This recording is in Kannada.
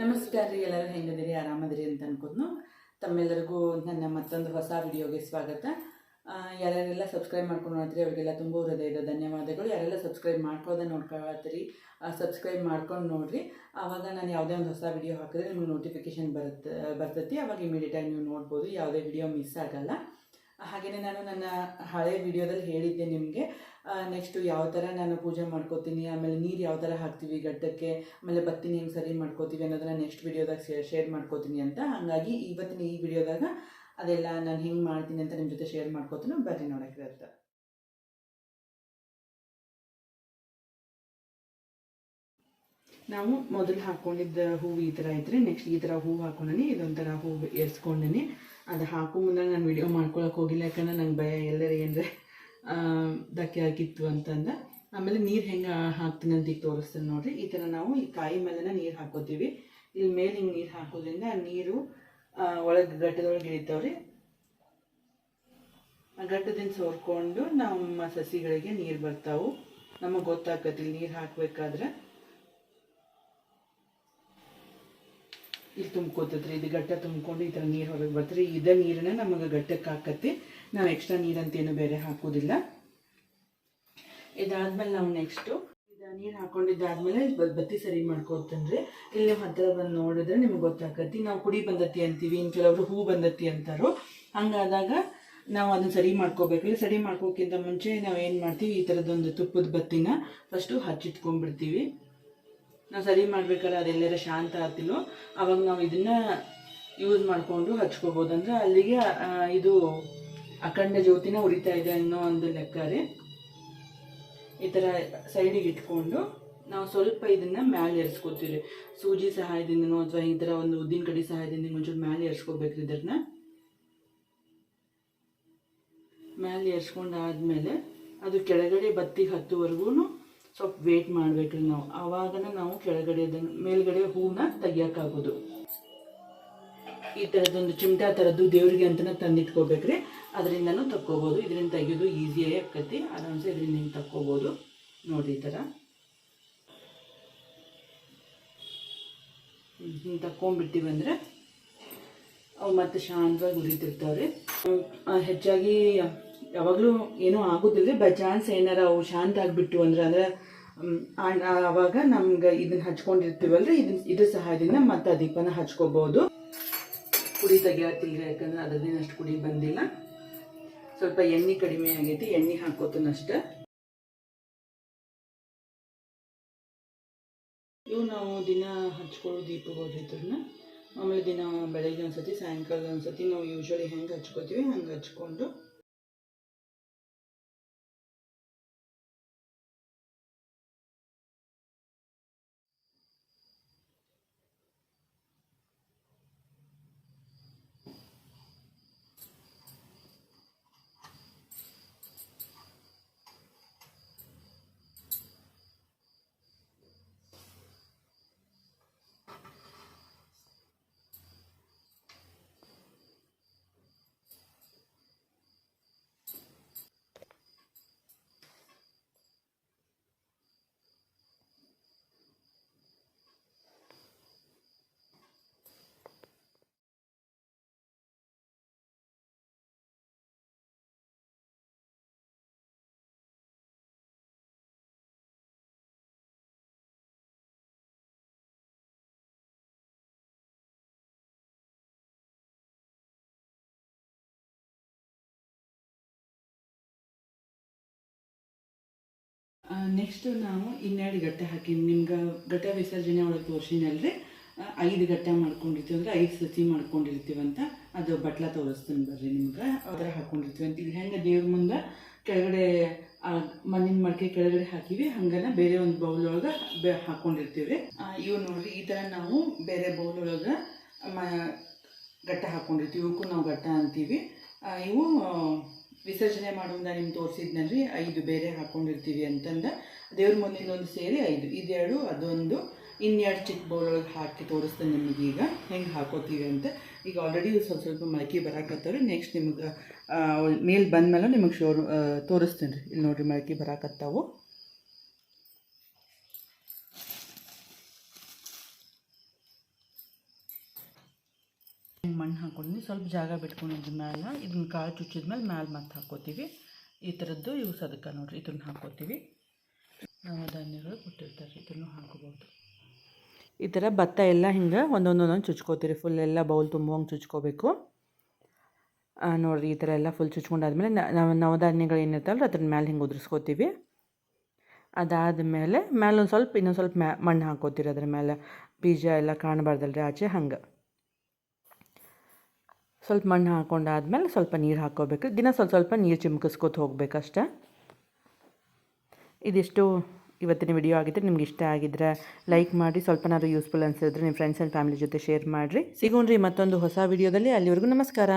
ನಮಸ್ಕಾರ ರೀ ಎಲ್ಲರೂ ಹೆಂಗದಿರಿ ಆರಾಮದಿರಿ ಅಂತ ಅನ್ಕೋದ್ನು ತಮ್ಮೆಲ್ಲರಿಗೂ ನನ್ನ ಮತ್ತೊಂದು ಹೊಸ ವಿಡಿಯೋಗೆ ಸ್ವಾಗತ. ಯಾರ್ಯಾರೆಲ್ಲ ಸಬ್ಸ್ಕ್ರೈಬ್ ಮಾಡ್ಕೊಂಡು ನೋಡ್ತೀರಿ, ಅವರಿಗೆಲ್ಲ ತುಂಬ ಹೃದಯದ ಧನ್ಯವಾದಗಳು. ಯಾರೆಲ್ಲ ಸಬ್ಸ್ಕ್ರೈಬ್ ಮಾಡ್ಕೋದ ನೋಡ್ಕೊಳತ್ತೀರಿ ಸಬ್ಸ್ಕ್ರೈಬ್ ಮಾಡ್ಕೊಂಡು ನೋಡ್ರಿ. ಆವಾಗ ನಾನು ಯಾವುದೇ ಒಂದು ಹೊಸ ವಿಡಿಯೋ ಹಾಕಿದ್ರೆ ನಿಮ್ಗೆ ನೋಟಿಫಿಕೇಶನ್ ಬರುತ್ತೆ ಬರ್ತೈತಿ. ಆವಾಗ ಇಮಿಡಿಯೇಟಾಗಿ ನೀವು ನೋಡ್ಬೋದು, ಯಾವುದೇ ವಿಡಿಯೋ ಮಿಸ್ ಆಗಲ್ಲ. ಹಾಗೆಯೇ ನಾನು ನನ್ನ ಹಳೆ ವಿಡಿಯೋದಲ್ಲಿ ಹೇಳಿದ್ದೆ ನಿಮಗೆ. ನೆಕ್ಸ್ಟು ಯಾವ ಥರ ನಾನು ಪೂಜೆ ಮಾಡ್ಕೋತೀನಿ, ಆಮೇಲೆ ನೀರು ಯಾವ ಥರ ಹಾಕ್ತೀವಿ, ಗಡ್ಡಕ್ಕೆ, ಆಮೇಲೆ ಬತ್ತಿನ ಹೆಂಗೆ ಸರಿ ಮಾಡ್ಕೋತೀವಿ ಅನ್ನೋದನ್ನ ನೆಕ್ಸ್ಟ್ ವಿಡಿಯೋದಾಗ ಶೇರ್ ಮಾಡ್ಕೋತೀನಿ ಅಂತ. ಹಾಗಾಗಿ ಇವತ್ತಿನ ಈ ವಿಡಿಯೋದಾಗ ಅದೆಲ್ಲ ನಾನು ಹೆಂಗೆ ಮಾಡ್ತೀನಿ ಅಂತ ನಿಮ್ಮ ಜೊತೆ ಶೇರ್ ಮಾಡ್ಕೋತೀನಿ. ಬರ್ರಿ ನೋಡೋಕ್ಕೆ ಅಂತ. ನಾವು ಮೊದಲು ಹಾಕ್ಕೊಂಡಿದ್ದ ಹೂವು ಈ ಥರ ಇದ್ರೆ ನೆಕ್ಸ್ಟ್ ಈ ಥರ ಹೂವು ಹಾಕೊಂಡಿ ಇದೊಂಥರ ಹೂವು ಏರ್ಸ್ಕೊಂಡೀನಿ. ಅದು ಹಾಕೋ ಮುಂದೆ ನಾನು ವಿಡಿಯೋ ಮಾಡ್ಕೊಳಕ್ಕೆ ಹೋಗಿಲ್ಲ, ಯಾಕಂದ್ರೆ ನಂಗೆ ಭಯ ಎಲ್ಲರೂ ಏನರೆ ಧಕ್ಕೆ ಆಗಿತ್ತು ಅಂತಂದ. ಆಮೇಲೆ ನೀರು ಹೆಂಗೆ ಹಾಕ್ತೀನಿ ಅಂತ ಈಗ ತೋರಿಸ್ತೀನಿ ನೋಡಿರಿ. ಈ ಥರ ನಾವು ಈ ಕಾಯಿ ಮೇಲೆ ನೀರು ಹಾಕೋತೀವಿ. ಇಲ್ಲಿ ಮೇಲೆ ಹಿಂಗೆ ನೀರು ಹಾಕೋದ್ರಿಂದ ನೀರು ಒಳಗೆ ಗಟ್ಟದೊಳಗೆ ಇಳಿತಾವ್ರಿ. ಆ ಗಟ್ಟದಿಂದ ಸೋರ್ಕೊಂಡು ನಮ್ಮ ಸಸಿಗಳಿಗೆ ನೀರು ಬರ್ತಾವು. ನಮಗೆ ಗೊತ್ತಾಗತ್ತೆ ನೀರು ಹಾಕಬೇಕಾದ್ರೆ. ಇಲ್ಲಿ ತುಂಬ್ಕೋತದ್ರಿ, ಇದು ಗಟ್ಟ ತುಂಬ್ಕೊಂಡು ಈ ಥರ ನೀರು ಹೊರಗೆ ಬರ್ತೀರಿ. ಇದೇ ನೀರನ್ನ ನಮಗೆ ಗಟ್ಟಕ್ಕೆ ಹಾಕತ್ತೆ. ನಾವು ಎಕ್ಸ್ಟ್ರಾ ನೀರಂತೇನು ಬೇರೆ ಹಾಕೋದಿಲ್ಲ. ಇದಾದ್ಮೇಲೆ ನಾವು ನೆಕ್ಸ್ಟು ನೀರು ಹಾಕೊಂಡಿದ್ದಾದ್ಮೇಲೆ ಬತ್ತಿ ಸರಿ ಮಾಡ್ಕೊತಂದ್ರೆ ಇಲ್ಲಿ ನೀವು ಹತ್ತಿರ ಬಂದು ನೋಡಿದ್ರೆ ನಿಮ್ಗೆ ಗೊತ್ತಾಗತ್ತಿ ನಾವು ಕುಡಿ ಬಂದತಿ ಅಂತೀವಿ ಇನ್ನು ಕೆಲವರು ಹೂ ಬಂದತಿ ಅಂತಾರೋ. ಹಂಗಾದಾಗ ನಾವು ಅದನ್ನ ಸರಿ ಮಾಡ್ಕೋಬೇಕು. ಇಲ್ಲಿ ಸರಿ ಮಾಡ್ಕೋಕ್ಕಿಂತ ಮುಂಚೆ ನಾವು ಏನು ಮಾಡ್ತೀವಿ, ಈ ಥರದ್ದೊಂದು ತುಪ್ಪದ ಬತ್ತಿನ ಫಸ್ಟು ಹಚ್ಚಿಟ್ಕೊಂಡ್ಬಿಡ್ತೀವಿ. ನಾವು ಸರಿ ಮಾಡ್ಬೇಕಾದ್ರೆ ಅದೆಲ್ಲರ ಶಾಂತ ಆಗ್ತಿಲ್ಲೋ ಅವಾಗ ನಾವು ಇದನ್ನ ಯೂಸ್ ಮಾಡಿಕೊಂಡು ಹಚ್ಕೋಬೋದು ಅಂದ್ರೆ ಅಲ್ಲಿಗೆ ಇದು ಅಖಂಡ ಜ್ಯೋತಿನ ಉರಿತಾ ಇದೆ ಅನ್ನೋ ಒಂದು ಲೆಕ್ಕ ರೀ ಈ ಥರ ಸೈಡಿಗೆ ಇಟ್ಕೊಂಡು ನಾವು ಸ್ವಲ್ಪ ಇದನ್ನ ಮ್ಯಾಲೆ ಎರ್ಸ್ಕೊತೀವಿ ಸೂಜಿ ಸಹಾಯದಿಂದನೋ ಅಥವಾ ಈ ಥರ ಒಂದು ಉದ್ದಿನ ಕಡಿ ಸಹಾಯದಿಂದ ಒಂಚೂರು ಮ್ಯಾಲೆ ಎರ್ಸ್ಕೋಬೇಕು ಇದನ್ನ ಮ್ಯಾಲೆ ಎರ್ಸ್ಕೊಂಡಾದ್ಮೇಲೆ ಅದು ಕೆಳಗಡೆ ಬತ್ತಿ ಹತ್ತುವರೆಗೂ ಸ್ವಲ್ಪ ವೇಟ್ ಮಾಡ್ಬೇಕ್ರಿ ನಾವು. ಆವಾಗನ ನಾವು ಕೆಳಗಡೆ ಮೇಲ್ಗಡೆ ಹೂವನ್ನ ತೆಗಿಯೋಕ್ಕಾಗೋದು. ಈ ಥರದೊಂದು ಚಿಮಟಾ ಥರದ್ದು ದೇವ್ರಿಗೆ ಅಂತಲೇ ತಂದಿಟ್ಕೋಬೇಕ್ರಿ. ಅದರಿಂದನೂ ತಕ್ಕೋಬೋದು. ಇದರಿಂದ ತೆಗೆಯೋದು ಈಸಿಯಾಗಿ ಆಕತಿ ಆರಾಮ್ಸೆ ಇದರಿಂದ ಹಿಂಗೆ ತಕ್ಕೋಬೋದು. ನೋಡಿ ಈ ಥರ ಹಿಂಗೆ ತಕ್ಕೊಂಡ್ಬಿಟ್ಟಿವಂದ್ರೆ ಅವು ಮತ್ತೆ ಶಾಂತವಾಗಿ ಉರಿತಿರ್ತಾವ್ರಿ. ಹೆಚ್ಚಾಗಿ ಯಾವಾಗಲೂ ಏನೂ ಆಗೋದಿಲ್ಲ ಬೈ ಚಾನ್ಸ್ ಏನಾರ ಅವು ಶಾಂತ ಆಗಿಬಿಟ್ಟು ಅಂದ್ರೆ ಅಂದ್ರೆ ಆವಾಗ ನಮ್ಗೆ ಇದನ್ನ ಹಚ್ಕೊಂಡಿರ್ತೀವಲ್ರಿ ಇದನ್ನ ಇದ್ರ ಸಹಾಯದಿಂದ ಮತ್ತೆ ದೀಪನ ಹಚ್ಕೋಬಹುದು ಕುಡಿ ತೆಗಿಯತ್ತಿಲ್ರಿ ಯಾಕಂದ್ರೆ ಅದರದೇನು ಅಷ್ಟು ಕುಡಿ ಬಂದಿಲ್ಲ. ಸ್ವಲ್ಪ ಎಣ್ಣೆ ಕಡಿಮೆ ಆಗೈತಿ, ಎಣ್ಣೆ ಹಾಕೋತನಷ್ಟ. ಇವು ನಾವು ದಿನ ಹಚ್ಕೊಳ್ಳೋ ದೀಪ ಜೊತೆನ ಆಮೇಲೆ ದಿನ ಬೆಳಗ್ಗೆ ಒಂದ್ಸತಿ, ಸಾಯಂಕಾಲ ಒಂದ್ಸತಿ ನಾವು ಯೂಶ್ವಲಿ ಹೆಂಗೆ ಹಚ್ಕೋತೀವಿ, ಹಂಗೆ ಹಚ್ಕೊಂಡು ನೆಕ್ಸ್ಟ್ ನಾವು ಇನ್ನೆರಡು ಗಟ್ಟೆ ಹಾಕಿ, ನಿಮ್ಗೆ ಗಟ್ಟೆ ವಿಸರ್ಜನೆ ಒಳಗೆ ತೋರಿಸಿನಲ್ರಿ ಐದು ಗಟ್ಟೆ ಮಾಡ್ಕೊಂಡಿರ್ತೀವಿ ಅಂದ್ರೆ ಐದು ಸತಿ ಮಾಡ್ಕೊಂಡಿರ್ತೀವಂತ ಅದು ಬಟ್ಲ ತೋರಿಸ್ತೀನಿ ಬರ್ರಿ ನಿಮ್ಗೆ. ಅದರ ಹಾಕೊಂಡಿರ್ತೀವಿ ಅಂತ. ಇಲ್ಲಿ ಹೆಂಗೆ ದೇವ್ರ ಮುಂದೆ ಕೆಳಗಡೆ ಮಣ್ಣಿನ ಮಡಿಕೆ ಕೆಳಗಡೆ ಹಾಕಿವಿ, ಹಂಗನ ಬೇರೆ ಒಂದು ಬೌಲ್ ಒಳಗೆ ಹಾಕೊಂಡಿರ್ತೀವಿ. ಇವು ನೋಡ್ರಿ, ಈ ಥರ ನಾವು ಬೇರೆ ಬೌಲ್ ಒಳಗೆ ಗಟ್ಟ ಹಾಕ್ಕೊಂಡಿರ್ತೀವಿ ಇವಕ್ಕೂ ನಾವು ಗಟ್ಟ ಅಂತೀವಿ. ಇವು ವಿಸರ್ಜನೆ ಮಾಡುವಂತ ನಿಮ್ಗೆ ತೋರಿಸಿದ್ನಲ್ರಿ, ಐದು ಬೇರೆ ಹಾಕ್ಕೊಂಡಿರ್ತೀವಿ ಅಂತಂದ, ದೇವ್ರ ಮುಂದಿನೊಂದು ಸೇರಿ ಐದು, ಇದೆರಡು, ಅದೊಂದು ಇನ್ನೆರಡು ಚಿಕ್ಕ ಬೌಲ್ ಒಳಗೆ ಹಾಕಿ ತೋರಿಸ್ತೇನೆ ನಿಮಗೆ ಈಗ, ಹೆಂಗೆ ಹಾಕೋತೀವಿ ಅಂತ. ಈಗ ಆಲ್ರೆಡಿ ಸ್ವಲ್ಪ ಸ್ವಲ್ಪ ಮೊಳಕೆ ಬರಾಕತ್ತವ್ರಿ ನೆಕ್ಸ್ಟ್ ನಿಮ್ಗೆ ಮೇಲೆ ಬಂದ ಮೇಲೆ ನಿಮಗೆ ಶೋರ್ ತೋರಿಸ್ತೇನೆ ರೀ ಇಲ್ಲಿ ನೋಡಿರಿ ಮೊಳಕೆ ಬರಾಕತ್ತಾವು. ಹಿಂಗೆ ಮಣ್ಣು ಹಾಕೊಂಡಿದ್ದೀನಿ ಸ್ವಲ್ಪ ಜಾಗ ಬಿಟ್ಕೊಂಡಿದ್ದ ಮೇಲೆ ಇದನ್ನ ಕಾಳು ಚುಚ್ಚಿದ ಮೇಲೆ ಮ್ಯಾಲೆ ಮತ್ತೆ ಹಾಕೋತೀವಿ ಈ ಥರದ್ದು ಯೂಸ್ ಅದಕ್ಕೆ ನೋಡ್ರಿ ಇದನ್ನು ಹಾಕ್ಕೋತೀವಿ. ನವಧಾನ್ಯಗಳು ಕೊಟ್ಟಿರ್ತಾರೆ ಇದನ್ನು ಹಾಕೋಬೋದು. ಈ ಥರ ಭತ್ತ ಎಲ್ಲ ಹಿಂಗೆ ಒಂದೊಂದೊಂದೊಂದು ಒಂದೊಂದು ಚುಚ್ಕೋತೀರಿ. ಫುಲ್ ಎಲ್ಲ ಬೌಲ್ ತುಂಬುವಂಗೆ ಚುಚ್ಕೋಬೇಕು. ನೋಡಿರಿ ನೋಡ್ರಿ, ಈ ಥರ ಎಲ್ಲ ಫುಲ್ ಚುಚ್ಕೊಂಡಾದ್ಮೇಲೆ ನಾವು ನವಧಾನ್ಯಗಳು ಏನಿರ್ತಾವಲ್ಲ ಅದ್ರ ಮೇಲೆ ಹಿಂಗೆ ಉದುರಿಸ್ಕೋತೀವಿ. ಅದಾದಮೇಲೆ ಮೇಲೆ ಒಂದು ಸ್ವಲ್ಪ, ಇನ್ನೊಂದು ಸ್ವಲ್ಪ ಮ್ಯಾ, ಮಣ್ಣು ಹಾಕೋತೀರಿ ಅದ್ರ ಮೇಲೆ ಬೀಜ ಎಲ್ಲ ಕಾಣಬಾರ್ದಲ್ರಿ ಆಚೆ ಹಂಗೆ. ಸ್ವಲ್ಪ ಮಣ್ಣು ಹಾಕೊಂಡಾದ್ಮೇಲೆ ಸ್ವಲ್ಪ ನೀರು ಹಾಕೋಬೇಕು ದಿನ ಸ್ವಲ್ಪ ಸ್ವಲ್ಪ ನೀರು ಚಿಮ್ಕಿಸ್ಕೊತ ಹೋಗ್ಬೇಕಷ್ಟೆ. ಇದಿಷ್ಟು ಇವತ್ತಿನ ವಿಡಿಯೋ ಆಗಿದ್ದರೆ ನಿಮ್ಗೆ ಇಷ್ಟ ಆಗಿದ್ರೆ ಲೈಕ್ ಮಾಡಿ ಸ್ವಲ್ಪನಾದ್ರೂ ಯೂಸ್ಫುಲ್ ಅನಿಸಿದ್ರೆ ನಿಮ್ಮ ಫ್ರೆಂಡ್ಸ್ ಆ್ಯಂಡ್ ಫ್ಯಾಮಿಲಿ ಜೊತೆ ಶೇರ್ ಮಾಡಿರಿ. ಸಿಗೋಣ್ರಿ ಮತ್ತೊಂದು ಹೊಸ ವಿಡಿಯೋದಲ್ಲಿ ಅಲ್ಲಿವರೆಗೂ ನಮಸ್ಕಾರ.